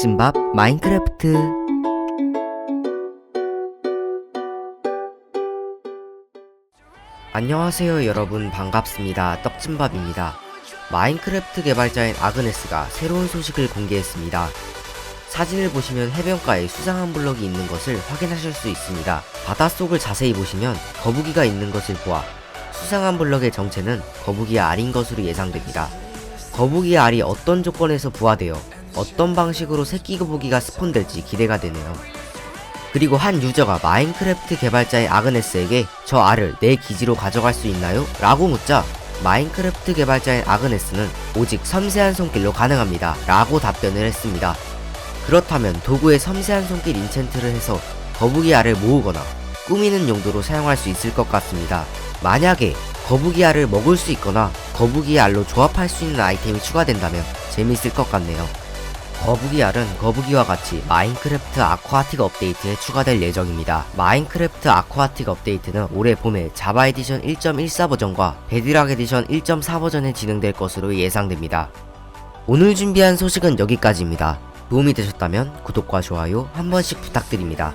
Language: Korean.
떡진밥 마인크래프트. 안녕하세요 여러분. 반갑습니다. 떡진밥입니다. 마인크래프트 개발자인 아그네스가 새로운 소식을 공개했습니다. 사진을 보시면 해변가에 수상한 블럭이 있는 것을 확인하실 수 있습니다. 바닷속을 자세히 보시면 거북이가 있는 것을 보아 수상한 블럭의 정체는 거북이 알인 것으로 예상됩니다. 거북이 알이 어떤 조건에서 부화되어 어떤 방식으로 새끼 거북이가 스폰될지 기대가 되네요. 그리고 한 유저가 마인크래프트 개발자의 아그네스에게 저 알을 내 기지로 가져갈 수 있나요? 라고 묻자 마인크래프트 개발자인 아그네스는 오직 섬세한 손길로 가능합니다. 라고 답변을 했습니다. 그렇다면 도구에 섬세한 손길 인챈트를 해서 거북이 알을 모으거나 꾸미는 용도로 사용할 수 있을 것 같습니다. 만약에 거북이 알을 먹을 수 있거나 거북이 알로 조합할 수 있는 아이템이 추가된다면 재밌을 것 같네요. 거북이 알은 거북이와 같이 마인크래프트 아쿠아틱 업데이트에 추가될 예정입니다. 마인크래프트 아쿠아틱 업데이트는 올해 봄에 자바 에디션 1.14 버전과 베드락 에디션 1.4 버전에 진행될 것으로 예상됩니다. 오늘 준비한 소식은 여기까지입니다. 도움이 되셨다면 구독과 좋아요 한 번씩 부탁드립니다.